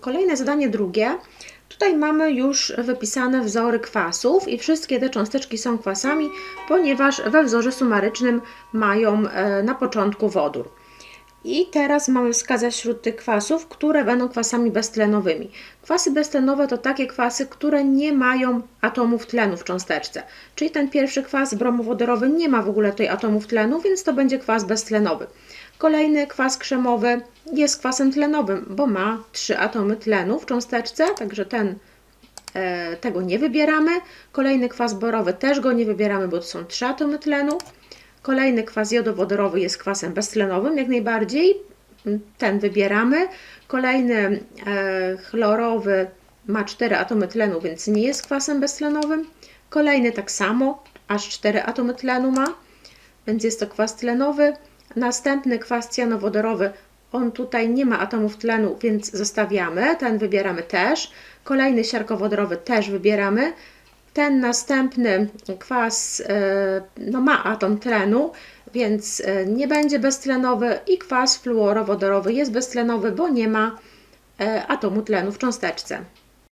Kolejne zadanie drugie. Tutaj mamy już wypisane wzory kwasów i wszystkie te cząsteczki są kwasami, ponieważ we wzorze sumarycznym mają e, na początku wodór. I teraz mamy wskazać wśród tych kwasów, które będą kwasami beztlenowymi. Kwasy beztlenowe to takie kwasy, które nie mają atomów tlenu w cząsteczce. Czyli ten pierwszy kwas bromowodorowy nie ma w ogóle tutaj atomów tlenu, więc to będzie kwas beztlenowy. Kolejny kwas krzemowy jest kwasem tlenowym, bo ma trzy atomy tlenu w cząsteczce, także ten e, tego nie wybieramy. Kolejny kwas borowy też go nie wybieramy, bo to są trzy atomy tlenu. Kolejny kwas jodowodorowy jest kwasem beztlenowym, jak najbardziej. Ten wybieramy. Kolejny e, chlorowy ma 4 atomy tlenu, więc nie jest kwasem beztlenowym. Kolejny tak samo, aż 4 atomy tlenu ma, więc jest to kwas tlenowy. Następny kwas cjanowodorowy, on tutaj nie ma atomów tlenu, więc zostawiamy. Ten wybieramy też. Kolejny siarkowodorowy też wybieramy. Ten następny kwas e, no, ma atom tlenu, więc e, nie będzie beztlenowy i kwas fluorowodorowy jest beztlenowy, bo nie ma e, atomu tlenu w cząsteczce.